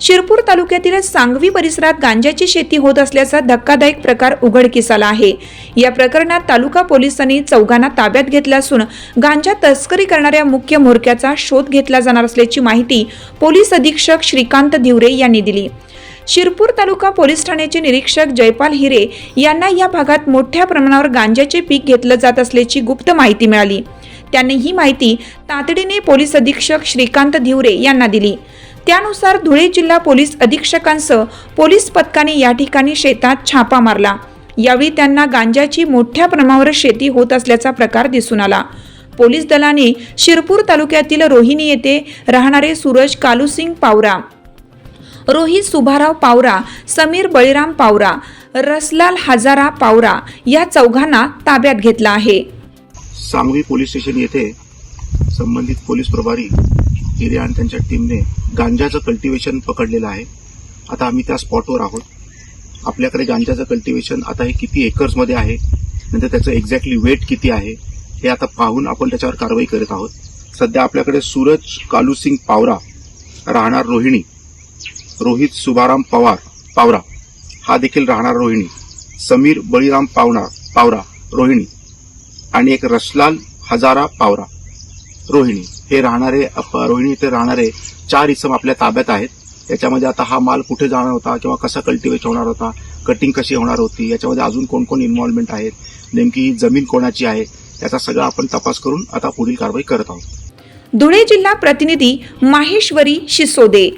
शिरपूर तालुक्यातील सांगवी परिसरात गांजाची शेती होत असल्याचा धक्कादायक प्रकार उघडकीस आला आहे. या प्रकरणात तालुका पोलिसांनी चौघांना ताब्यात घेतला असून गांजा तस्करी करणाऱ्या मुख्य म्होरक्याचा शोध घेतला जाणार असल्याची माहिती पोलीस अधीक्षक श्रीकांत धिवरे यांनी दिली. शिरपूर तालुका पोलीस ठाण्याचे निरीक्षक जयपाल हिरे यांना या भागात मोठ्या प्रमाणावर गांजाचे पीक घेतलं जात असल्याची गुप्त माहिती मिळाली. त्यांनी ही माहिती तातडीने पोलीस अधीक्षक श्रीकांत धिवरे यांना दिली. त्यानुसार धुळे जिल्हा पोलीस अधीक्षकांसह पोलीस पथकाने या ठिकाणी शेतात छापा मारला. यावेळी त्यांना गांजाची मोठ्या प्रमाणावर शेती होत असल्याचा प्रकार दिसून आला. पोलीस दलाने शिरपूर तालुक्यातील रोहिणी येथे राहणारे सूरज कालूसिंग पावरा रोहित सुभाराव पावरा समीर बळीराम पावरा रसलाल हजारा पावरा या चौघांना ताब्यात घेतला आहे. सांगवी पोलीस स्टेशन येथे संबंधित पोलीस प्रभारी हिरे आणि त्यांच्या टीमने गांजाचं कल्टिवेशन पकडलेलं आहे. आता आम्ही त्या स्पॉटवर आहोत. आपल्याकडे गांजाचं कल्टिवेशन आता हे किती एकर्समध्ये आहे? नंतर त्याचं एक्झॅक्टली वेट किती आहे? हे आता पाहून आपण त्याच्यावर कारवाई करत आहोत. सध्या आपल्याकडे सूरज कालूसिंग पावरा राहणार रोहिणी. रोहित सुभाराम पवार पावरा. हा देखील राहणार रोहिणी. समीर बळीराम पावणार पावरा रोहिणी. आणि एक रसलाल हजारा पावरा. रोहिणी. हे राहणारे रोहिणी इथे राहणारे चार इसम आपल्या ताब्यात आहेत. याच्यामध्ये आता हा माल कुठे जाणार होता किंवा कसा कल्टिवेट होणार होता कटिंग कशी होणार होती याच्यामध्ये अजून कोण कोण इन्व्हॉल्वमेंट आहेत नेमकी ही जमीन कोणाची आहे याचा सगळा आपण तपास करून आता पुढील कारवाई करत आहोत. धुळे जिल्हा प्रतिनिधी माहेश्वरी शिसोदे.